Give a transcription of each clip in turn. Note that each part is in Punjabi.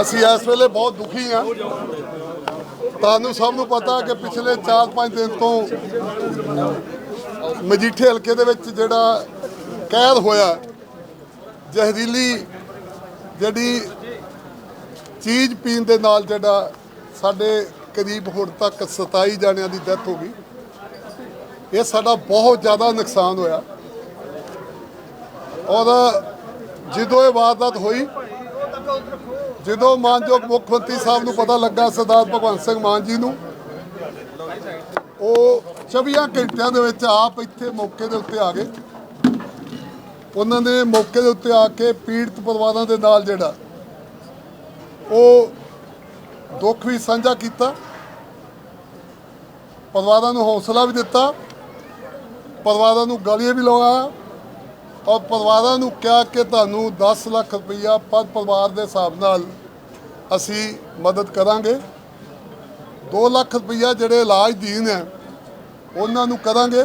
ਅਸੀਂ ਇਸ ਵੇਲੇ ਬਹੁਤ ਦੁਖੀ ਹਾਂ। ਤੁਹਾਨੂੰ ਸਭ ਨੂੰ ਪਤਾ ਕਿ ਪਿਛਲੇ 4-5 ਦਿਨ ਤੋਂ ਮਜੀਠੇ ਹਲਕੇ ਦੇ ਵਿੱਚ ਜਿਹੜਾ ਕਹਿਰ ਹੋਇਆ, ਜ਼ਹਿਰੀਲੀ ਜਿਹੜੀ ਚੀਜ਼ ਪੀਣ ਦੇ ਨਾਲ ਜਿਹੜਾ ਸਾਡੇ ਕਰੀਬ ਹੁਣ ਤੱਕ 27 ਜਾਣਿਆਂ ਦੀ ਡੈਥ ਹੋ ਗਈ। ਇਹ ਸਾਡਾ ਬਹੁਤ ਜ਼ਿਆਦਾ ਨੁਕਸਾਨ ਹੋਇਆ। ਔਰ ਜਦੋਂ ਇਹ ਵਾਰਦਾਤ ਹੋਈ ਜਦੋਂ ਮਾਨਯੋਗ ਮੁੱਖ ਮੰਤਰੀ ਸਾਹਿਬ ਨੂੰ ਪਤਾ ਲੱਗਾ ਸਰਦਾਰ ਭਗਵੰਤ ਸਿੰਘ ਮਾਨ ਜੀ ਨੂੰ, ਉਹ 24 ਘੰਟਿਆਂ ਦੇ ਵਿੱਚ ਆਪ ਇੱਥੇ ਮੌਕੇ ਦੇ ਉੱਤੇ ਆ ਗਏ। ਉਹਨਾਂ ਨੇ ਮੌਕੇ ਦੇ ਉੱਤੇ ਆ ਕੇ ਪੀੜਤ ਪਰਿਵਾਰਾਂ ਦੇ ਨਾਲ ਜਿਹੜਾ, ਉਹ ਦੁੱਖ ਵੀ ਸਾਂਝਾ ਕੀਤਾ। ਪਰਿਵਾਰਾਂ ਨੂੰ ਹੌਸਲਾ ਵੀ ਦਿੱਤਾ। ਪਰਿਵਾਰਾਂ ਨੂੰ ਗਾਲੀਆਂ ਵੀ ਲਵਾਇਆ ਔਰ ਪਰਿਵਾਰਾਂ ਨੂੰ ਕਿਹਾ ਕਿ ਤੁਹਾਨੂੰ 10 ਲੱਖ ਰੁਪਈਆ ਪਰ ਪਰਿਵਾਰ ਦੇ ਹਿਸਾਬ ਨਾਲ ਅਸੀਂ ਮਦਦ ਕਰਾਂਗੇ। 2 ਲੱਖ ਰੁਪਈਆ ਜਿਹੜੇ ਇਲਾਜ ਦੀਨ ਹੈ, ਉਹਨਾਂ ਨੂੰ ਕਰਾਂਗੇ।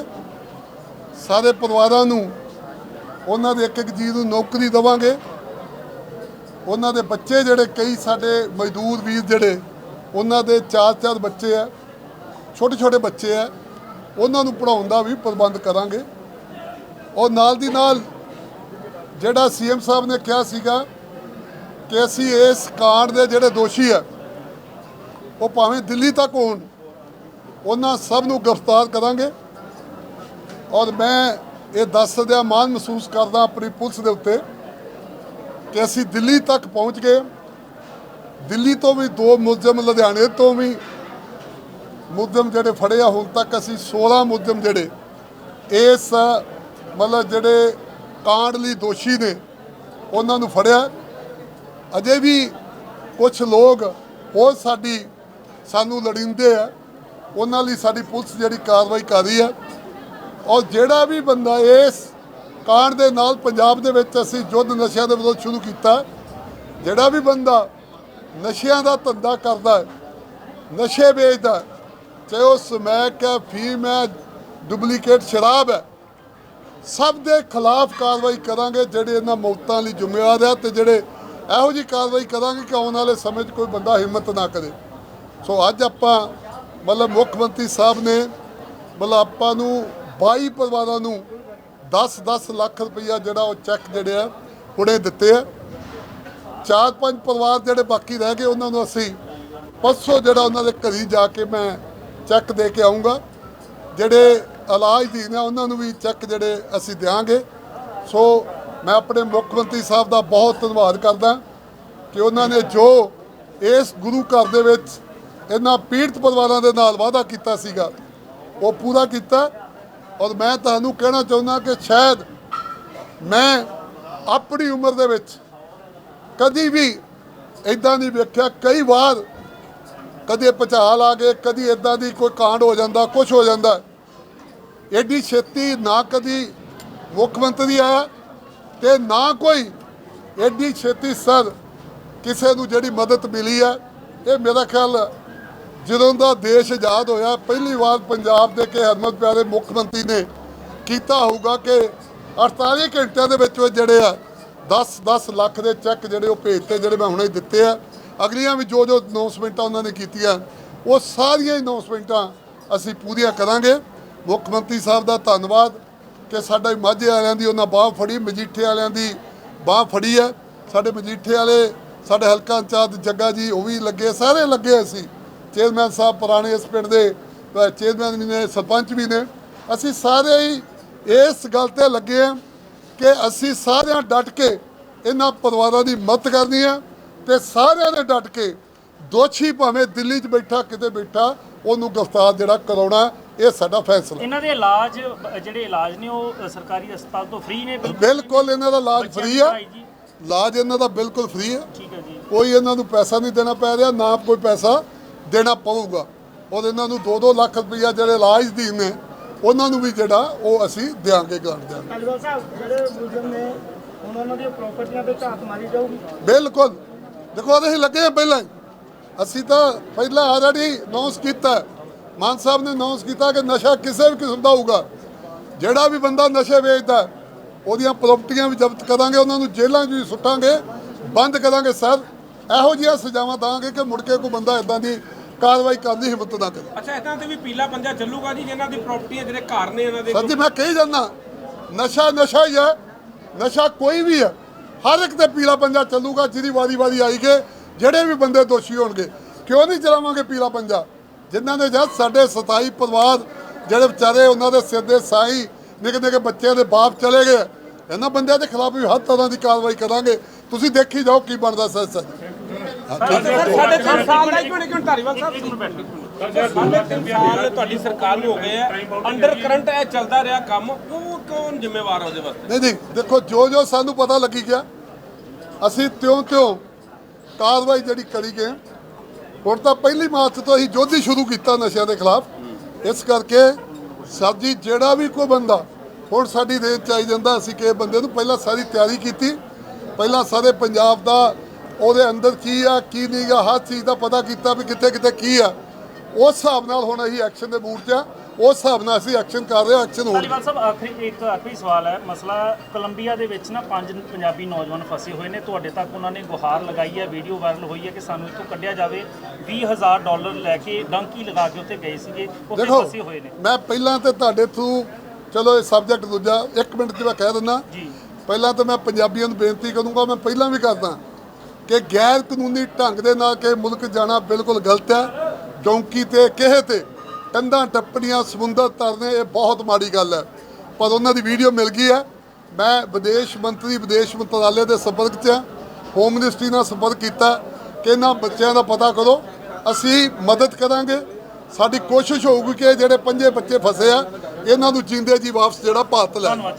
ਸਾਰੇ ਪਰਿਵਾਰਾਂ ਨੂੰ ਉਹਨਾਂ ਦੇ ਇੱਕ ਇੱਕ ਜੀ ਨੂੰ ਨੌਕਰੀ ਦੇਵਾਂਗੇ। ਉਹਨਾਂ ਦੇ ਬੱਚੇ ਜਿਹੜੇ, ਕਈ ਸਾਡੇ ਮਜ਼ਦੂਰ ਵੀਰ ਜਿਹੜੇ, ਉਹਨਾਂ ਦੇ ਚਾਰ ਚਾਰ ਬੱਚੇ ਆ ਛੋਟੇ ਛੋਟੇ ਬੱਚੇ ਆ ਉਹਨਾਂ ਨੂੰ ਪੜਾਉਣ ਦਾ ਵੀ ਪ੍ਰਬੰਧ ਕਰਾਂਗੇ। ਔਰ ਨਾਲ ਦੀ ਨਾਲ ਜਿਹੜਾ ਸੀਐਮ ਸਾਹਿਬ ਨੇ ਕਿਹਾ ਸੀਗਾ ਕਿ ਅਸੀਂ ਇਸ ਕਾਂਡ ਦੇ ਜਿਹੜੇ ਦੋਸ਼ੀ ਆ, ਉਹ ਭਾਵੇਂ ਦਿੱਲੀ ਤੱਕ ਹੋਣ, ਉਹਨਾਂ ਸਭ ਨੂੰ ਗ੍ਰਿਫਤਾਰ ਕਰਾਂਗੇ। ਔਰ ਮੈਂ ਇਹ ਦੱਸਦਿਆਂ ਮਾਣ ਮਹਿਸੂਸ ਕਰਦਾ ਆਪਣੀ ਪੁਲਿਸ ਦੇ ਉੱਤੇ ਕਿ ਅਸੀਂ ਦਿੱਲੀ ਤੱਕ ਪਹੁੰਚ ਗਏ। ਦਿੱਲੀ ਤੋਂ ਵੀ ਦੋ ਮੁਲਜ਼ਮ, ਲੁਧਿਆਣੇ ਤੋਂ ਵੀ ਮੁਲਜ਼ਮ ਜਿਹੜੇ ਫੜੇ ਆ, ਹੁਣ ਤੱਕ ਅਸੀਂ 16 ਮੁਲਜ਼ਮ ਜਿਹੜੇ, ਇਸ ਮਤਲਬ ਜਿਹੜੇ ਕਾਂਡ ਲਈ ਦੋਸ਼ੀ ਨੇ, ਉਹਨਾਂ ਨੂੰ ਫੜਿਆ। ਅਜੇ ਵੀ ਕੁਝ ਲੋਕ ਉਹ ਸਾਡੀ, ਸਾਨੂੰ ਲੜਿੰਦੇ ਆ। ਉਹਨਾਂ ਲਈ ਸਾਡੀ ਪੁਲਿਸ ਜਿਹੜੀ ਕਾਰਵਾਈ ਕਰ ਰਹੀ ਹੈ ਔਰ ਜਿਹੜਾ ਵੀ ਬੰਦਾ ਇਸ ਕਾਂਡ ਦੇ ਨਾਲ ਪੰਜਾਬ ਦੇ ਵਿੱਚ ਅਸੀਂ ਯੁੱਧ ਨਸ਼ਿਆਂ ਦੇ ਵਿਰੁੱਧ ਸ਼ੁਰੂ ਕੀਤਾ, ਜਿਹੜਾ ਵੀ ਬੰਦਾ ਨਸ਼ਿਆਂ ਦਾ ਧੰਦਾ ਕਰਦਾ ਨਸ਼ੇ ਵੇਚਦਾ ਚਾਹੇ ਉਹ ਸਮੈਕ ਹੈ, ਫੀਮ ਹੈ, ਡੁਪਲੀਕੇਟ ਸ਼ਰਾਬ ਹੈ ਸਭ ਦੇ ਖਿਲਾਫ ਕਾਰਵਾਈ ਕਰਾਂਗੇ ਜਿਹੜੇ ਇਹਨਾਂ ਮੌਤਾਂ ਲਈ ਜ਼ਿੰਮੇਵਾਰ ਆ ਤੇ ਜਿਹੜੇ ਇਹੋ ਜੀ ਕਾਰਵਾਈ ਕਰਾਂਗੇ ਕਿ ਆਉਣ ਵਾਲੇ ਸਮੇਂ 'ਚ ਕੋਈ ਬੰਦਾ ਹਿੰਮਤ ਨਾ ਕਰੇ। ਸੋ ਅੱਜ ਆਪਾਂ ਮਤਲਬ ਮੁੱਖ ਮੰਤਰੀ ਸਾਹਿਬ ਨੇ ਮਤਲਬ ਆਪਾਂ ਨੂੰ 22 ਪਰਿਵਾਰਾਂ ਨੂੰ 10-10 ਲੱਖ ਰੁਪਈਆ ਜਿਹੜਾ ਉਹ ਚੈੱਕ ਜਿਹੜੇ ਆ, ਹੁਣੇ ਦਿੱਤੇ ਆ। ਚਾਰ ਪੰਜ ਪਰਿਵਾਰ ਜਿਹੜੇ ਬਾਕੀ ਰਹਿ ਗਏ, ਉਹਨਾਂ ਨੂੰ ਅਸੀਂ ਪਰਸੋਂ ਜਿਹੜਾ ਉਹਨਾਂ ਦੇ ਘਰੀ ਜਾ ਕੇ ਮੈਂ ਚੈੱਕ ਦੇ ਕੇ ਆਉਂਗਾ ਜਿਹੜੇ ਇਲਾਜ ਦੀ ਨੇ, ਉਹਨਾਂ ਨੂੰ ਵੀ ਚੈੱਕ ਜਿਹੜੇ ਅਸੀਂ ਦਿਆਂਗੇ। ਸੋ ਮੈਂ ਆਪਣੇ ਮੁੱਖ ਮੰਤਰੀ ਸਾਹਿਬ ਦਾ ਬਹੁਤ ਧੰਨਵਾਦ ਕਰਦਾ ਕਿ ਉਹਨਾਂ ਨੇ ਜੋ ਇਸ ਗੁਰੂ ਘਰ ਦੇ ਵਿੱਚ ਇਹਨਾਂ ਪੀੜਤ ਪਰਿਵਾਰਾਂ ਦੇ ਨਾਲ ਵਾਅਦਾ ਕੀਤਾ ਸੀਗਾ, ਉਹ ਪੂਰਾ ਕੀਤਾ। ਔਰ ਮੈਂ ਤੁਹਾਨੂੰ ਕਹਿਣਾ ਚਾਹੁੰਦਾ ਕਿ ਸ਼ਾਇਦ ਮੈਂ ਆਪਣੀ ਉਮਰ ਦੇ ਵਿੱਚ ਕਦੀ ਵੀ ਇਦਾਂ ਨਹੀਂ ਵੇਖਿਆ, ਕਈ ਵਾਰ ਕਦੇ ਭਚਾਲ ਆ ਗਏ, ਕਦੀ ਇਦਾਂ ਦੀ ਕੋਈ ਕਾਂਡ ਹੋ ਜਾਂਦਾ ਕੁਝ ਹੋ ਜਾਂਦਾ। ਐਡੀ ਛੇਤੀ ਨਾ ਕਦੀ ਮੁੱਖ ਮੰਤਰੀ ਆਇਆ ਤੇ ਨਾ ਕੋਈ ਐਡੀ ਛੇਤੀ ਸਰ ਕਿਸੇ ਨੂੰ ਜਿਹੜੀ ਮਦਦ ਮਿਲੀ ਹੈ ਇਹ ਮੇਰਾ ਖਿਆਲ ਜਦੋਂ ਦਾ ਦੇਸ਼ ਆਜ਼ਾਦ ਹੋਇਆ, ਪਹਿਲੀ ਵਾਰ ਪੰਜਾਬ ਦੇ ਕੇ ਹਰਮਤ ਪਿਆਰੇ ਮੁੱਖ ਮੰਤਰੀ ਨੇ ਕੀਤਾ ਹੋਊਗਾ ਕਿ 48 ਘੰਟਿਆਂ ਦੇ ਵਿੱਚ ਜਿਹੜੇ ਆ 10 10 ਲੱਖ ਦੇ ਚੈੱਕ ਜਿਹੜੇ ਉਹ ਭੇਜਤੇ, ਜਿਹੜੇ ਮੈਂ ਹੁਣੇ ਦਿੱਤੇ ਆ। ਅਗਲੀਆਂ ਵੀ ਜੋ ਜੋ ਅਨਾਉਂਸਮੈਂਟਾਂ ਉਹਨਾਂ ਨੇ ਕੀਤੀਆਂ, ਉਹ ਸਾਰੀਆਂ ਅਨਾਉਂਸਮੈਂਟਾਂ ਅਸੀਂ ਪੂਰੀਆਂ ਕਰਾਂਗੇ। ਮੁੱਖ ਮੰਤਰੀ ਸਾਹਿਬ ਦਾ ਧੰਨਵਾਦ ਕਿ ਸਾਡਾ ਮਾਝੇ ਵਾਲਿਆਂ ਦੀ ਉਹਨਾਂ ਬਾਹ ਫੜੀ, ਮਜੀਠੇ ਵਾਲਿਆਂ ਦੀ ਬਾਹ ਫੜੀ ਹੈ। ਸਾਡੇ ਮਜੀਠੇ ਵਾਲੇ, ਸਾਡੇ ਹਲਕਾ ਇੰਚਾਰਜ ਜੱਗਾ ਜੀ, ਉਹ ਵੀ ਲੱਗੇ, ਸਾਰੇ ਲੱਗੇ ਅਸੀਂ ਚੇਅਰਮੈਨ ਸਾਹਿਬ ਪੁਰਾਣੇ ਇਸ ਪਿੰਡ ਦੇ ਚੇਅਰਮੈਨ ਵੀ ਨੇ, ਸਰਪੰਚ ਵੀ ਨੇ। ਅਸੀਂ ਸਾਰੇ ਹੀ ਇਸ ਗੱਲ ਤੇ ਲੱਗੇ ਆ ਕਿ ਅਸੀਂ ਸਾਰਿਆਂ ਡਟ ਕੇ ਇਹਨਾਂ ਪਰਿਵਾਰਾਂ ਦੀ ਮਦਦ ਕਰਨੀ ਹੈ ਤੇ ਸਾਰਿਆਂ ਨੇ ਡਟ ਕੇ ਦੋਸ਼ੀ ਭਾਵੇਂ ਦਿੱਲੀ 'ਚ ਬੈਠਾ, ਕਿਤੇ ਬੈਠਾ, ਉਹਨੂੰ ਗ੍ਰਿਫਤਾਰ ਜਿਹੜਾ ਕਰਾਉਣਾ ਇਹ ਸਾਡਾ ਫੈਸਲਾ। ਇਹਨਾਂ ਦੇ ਇਲਾਜ ਜਿਹੜੇ ਇਲਾਜ ਨੇ ਉਹ ਅ, ਸਰਕਾਰੀ ਹਸਪਤਾਲ ਤੋਂ ਫ੍ਰੀ ਨੇ ਬਿਲਕੁਲ ਇਹਨਾਂ ਦਾ ਇਲਾਜ ਬੱਚਿਆਂ ਫ੍ਰੀ ਆ। ਪੜ੍ਹਾਈ ਜੀ। ਇਲਾਜ ਇਹਨਾਂ ਦਾ ਬਿਲਕੁਲ ਫ੍ਰੀ ਹੈ ਠੀਕ ਹੈ ਜੀ। ਕੋਈ ਇਹਨਾਂ ਨੂੰ ਪੈਸਾ ਨਹੀਂ ਦੇਣਾ ਪੈ ਰਿਹਾ ਨਾ ਕੋਈ ਪੈਸਾ ਦੇਣਾ ਪਊਗਾ। ਔਰ ਇਹਨਾਂ ਨੂੰ 2-2 ਲੱਖ ਰੁਪਈਆ ਜਿਹੜੇ ਇਲਾਜ ਦੀ ਨੇ ਉਹਨਾਂ ਨੂੰ ਵੀ ਜਿਹੜਾ ਉਹ ਅਸੀਂ ਦਿਆਂਗੇ ਗ੍ਰਾਂਟ ਦਿਆਂਗੇ। ਸਾਹਿਬ। ਜਿਹੜੇ ਮੁਲਜ਼ਮ ਨੇ ਹੁਣ ਉਹਨਾਂ ਦੀਆਂ ਪ੍ਰਾਪਰਟੀਆਂ ਤੇ ਝਾਤ ਮਾਰੀ ਜਾਊਗੀ। ਬਿਲਕੁਲ। ਦੇਖੋ ਅਸੀਂ ਲੱਗੇ ਹਾਂ ਪਹਿਲਾਂ ਹੀ। ਅਸੀਂ ਤਾਂ ਪਹਿਲਾਂ ਆਲਰੇਡੀ ਅਨਾਉਂਸ ਕੀਤਾ। ਹੈ। ਮਾਨ ਸਾਹਿਬ ਨੇ ਅਨਾਉਂਸ ਕੀਤਾ ਕਿ ਨਸ਼ਾ ਕਿਸੇ ਵੀ ਕਿਸਮ ਦਾ ਹੋਊਗਾ। ਜਿਹੜਾ ਵੀ ਬੰਦਾ ਨਸ਼ੇ ਵੇਚਦਾ ਉਹਦੀਆਂ ਪ੍ਰਾਪਰਟੀਆਂ ਵੀ ਜ਼ਬਤ ਕਰਾਂਗੇ ਉਹਨਾਂ ਨੂੰ ਜੇਲ੍ਹਾਂ 'ਚ ਵੀ ਸੁੱਟਾਂਗੇ ਬੰਦ ਕਰਾਂਗੇ ਸਰ। ਇਹੋ ਜਿਹੀਆਂ ਸਜ਼ਾਵਾਂ ਦਾਂਗੇ ਕਿ ਮੁੜ ਕੇ ਕੋਈ ਬੰਦਾ ਇਦਾਂ ਦੀ ਕਾਰਵਾਈ ਕਰਨ ਦੀ ਹਿੰਮਤ ਨਾ ਕਰੇ। ਅੱਛਾ ਇਦਾਂ ਤੇ ਵੀ ਪੀਲਾ ਪੰਜਾ ਚੱਲੂਗਾ ਜੀ ਜਿਨ੍ਹਾਂ ਦੀ ਪ੍ਰਾਪਰਟੀ ਹੈ ਜਿਹੜੇ ਘਰ ਨੇ ਇਹਨਾਂ ਦੇ ਸਰ ਜੀ ਮੈਂ ਕਹੀ ਜਾਂਦਾ ਨਸ਼ਾ ਨਸ਼ਾ ਹੀ ਹੈ ਨਸ਼ਾ ਕੋਈ ਵੀ ਹੈ ਹਰ ਇੱਕ ਤੇ ਪੀਲਾ ਪੰਜਾ ਚੱਲੂਗਾ ਜਿਹਦੀ ਵਾਰੀ ਵਾਰੀ ਆਈਗੇ ਜਿਹੜੇ ਵੀ ਬੰਦੇ ਦੋਸ਼ੀ ਹੋਣਗੇ। ਕਿਉਂ ਨਹੀਂ ਚਲਾਵਾਂਗੇ ਪੀਲਾ ਪੰਜਾ? ਜਿਨ੍ਹਾਂ ਦੇ ਜਦ ਸਾਡੇ 27 ਪਰਿਵਾਰ ਜਿਹੜੇ ਵਿਚਾਰੇ ਉਹਨਾਂ ਦੇ ਸਿਰ ਦੇ ਸਾਈ ਨਿੱਕੇ ਨਿੱਕੇ ਬੱਚਿਆਂ ਦੇ ਬਾਪ ਚਲੇ ਗਏ ਇਹਨਾਂ ਬੰਦਿਆਂ ਦੇ ਖਿਲਾਫ ਵੀ ਹਰ ਤਰ੍ਹਾਂ ਦੀ ਕਾਰਵਾਈ ਕਰਾਂਗੇ। ਤੁਸੀਂ ਦੇਖੀ ਜਾਓ ਕੀ ਬਣਦਾ ਸਰ ਸਰ। ਸਾਡੇ ਸਾਲ ਦਾ ਇੱਕ ਮਿੰਟ ਧਾਰੀਵਾਲ ਸਾਹਿਬ? ਸਾਡੇ ਤਿੰਨ ਸਾਲ ਤੁਹਾਡੀ ਸਰਕਾਰ ਨੂੰ ਹੋ ਗਏ ਆ। ਅੰਡਰ ਕਰੰਟ ਇਹ ਚੱਲਦਾ ਰਿਹਾ ਕੰਮ। ਉਹ ਕੌਣ ਜ਼ਿੰਮੇਵਾਰ ਹੈ ਉਹਦੇ ਵਾਸਤੇ? ਨਹੀਂ ਨਹੀਂ ਦੇਖੋ ਜੋ ਜੋ ਸਾਨੂੰ ਪਤਾ ਲੱਗੀ ਗਿਆ ਅਸੀਂ ਤਿਉਂ ਤਿਉਂ ਕਾਰਵਾਈ ਜਿਹੜੀ ਕਰੀ ਗਏ। ਹੁਣ ਤਾਂ ਪਹਿਲੀ ਮਾਰਚ ਤੋਂ ਅਸੀਂ ਯੁੱਧ ਹੀ ਸ਼ੁਰੂ ਕੀਤਾ ਨਸ਼ਿਆਂ ਦੇ ਖਿਲਾਫ। ਇਸ ਕਰਕੇ ਸਰ ਜੀ, ਜਿਹੜਾ ਵੀ ਕੋਈ ਬੰਦਾ ਹੁਣ ਸਾਡੀ ਰੇਂਜ ਚ ਆਈ ਜਾਂਦਾ, ਅਸੀਂ ਕਿਸੇ ਬੰਦੇ ਨੂੰ ਪਹਿਲਾਂ ਸਾਰੀ ਤਿਆਰੀ ਕੀਤੀ। ਪਹਿਲਾਂ ਸਾਰੇ ਪੰਜਾਬ ਦਾ ਉਹਦੇ ਅੰਦਰ ਕੀ ਆ, ਕੀ ਨਹੀਂ ਗਾ ਹਰ ਚੀਜ਼ ਦਾ ਪਤਾ ਕੀਤਾ ਵੀ ਕਿੱਥੇ ਕਿੱਥੇ ਕੀ ਆ। ਉਸ ਹਿਸਾਬ ਨਾਲ ਹੁਣ ਅਸੀਂ ਐਕਸ਼ਨ ਦੇ ਮੂਡ 'ਚ ਆ। ਉਸ ਹਿਸਾਬ ਨਾਲ ਅਸੀਂ ਐਕਸ਼ਨ ਕਰ ਰਹੇ ਹਾਂ ਐਕਸ਼ਨ ਹੋਣਗੇ ਧਾਲੀਵਾਲ ਸਾਹਿਬ ਆਖਰੀ ਇੱਕ ਆਖਰੀ ਸਵਾਲ ਹੈ। ਮਸਲਾ ਕੋਲੰਬੀਆ ਦੇ ਵਿੱਚ ਨਾ ਪੰਜ ਪੰਜਾਬੀ ਨੌਜਵਾਨ ਫਸੇ ਹੋਏ ਨੇ। ਤੁਹਾਡੇ ਤੱਕ ਉਹਨਾਂ ਨੇ ਗੁਹਾਰ ਲਗਾਈ ਹੈ ਵੀਡੀਓ ਵਾਇਰਲ ਹੋਈ ਹੈ ਕਿ ਸਾਨੂੰ ਇੱਥੋਂ ਕੱਢਿਆ ਜਾਵੇ। 20000 ਡਾਲਰ ਲੈ ਕੇ ਡੰਕੀ ਲਗਾ ਕੇ ਉੱਥੇ ਗਏ ਸੀਗੇ ਉੱਥੇ ਫਸੇ ਹੋਏ ਨੇ। ਮੈਂ ਪਹਿਲਾਂ ਤੇ ਤੁਹਾਡੇ ਥਰੂ ਚਲੋ ਇਹ ਸਬਜੈਕਟ ਦੂਜਾ ਇੱਕ ਮਿੰਟ 'ਚ ਮੈਂ ਕਹਿ ਦਿੰਦਾ। ਜੀ। ਪਹਿਲਾਂ ਤਾਂ ਮੈਂ ਪੰਜਾਬੀਆਂ ਨੂੰ ਬੇਨਤੀ ਕਰੂੰਗਾ ਮੈਂ ਪਹਿਲਾਂ ਵੀ ਕਰਦਾ ਕਿ ਗੈਰ ਕਾਨੂੰਨੀ ਢੰਗ ਦੇ ਨਾਲ ਕਿ ਮੁਲਕ ਜਾਣਾ ਬਿਲਕੁਲ ਗਲਤ ਹੈ ਡੌਂਕੀ ਤੇ ਕਿਸੇ ਤੇ। ਕੰਧਾਂ ਟੱਪਣੀਆਂ, ਸਮੁੰਦਰ ਤਰਨੇ ਇਹ ਬਹੁਤ ਮਾੜੀ ਗੱਲ ਹੈ। ਪਰ ਉਹਨਾਂ ਦੀ ਵੀਡੀਓ ਮਿਲ ਗਈ ਹੈ। ਮੈਂ ਵਿਦੇਸ਼ ਮੰਤਰੀ, ਵਿਦੇਸ਼ ਮੰਤਰਾਲੇ ਦੇ ਸੰਪਰਕ 'ਚ ਹੋਮ ਮਿਨਿਸਟਰੀ ਨਾਲ ਸੰਪਰਕ ਕੀਤਾ। ਕਿ ਇਹਨਾਂ ਬੱਚਿਆਂ ਦਾ ਪਤਾ ਕਰੋ, ਅਸੀਂ ਮਦਦ ਕਰਾਂਗੇ। ਸਾਡੀ ਕੋਸ਼ਿਸ਼ ਹੋਊਗੀ ਕਿ ਜਿਹੜੇ ਪੰਜੇ ਬੱਚੇ ਫਸੇ ਆ, ਇਹਨਾਂ ਨੂੰ ਜਿੰਦੇ ਜੀ ਵਾਪਸ ਜਿਹੜਾ ਭਾਰਤ ਲੈ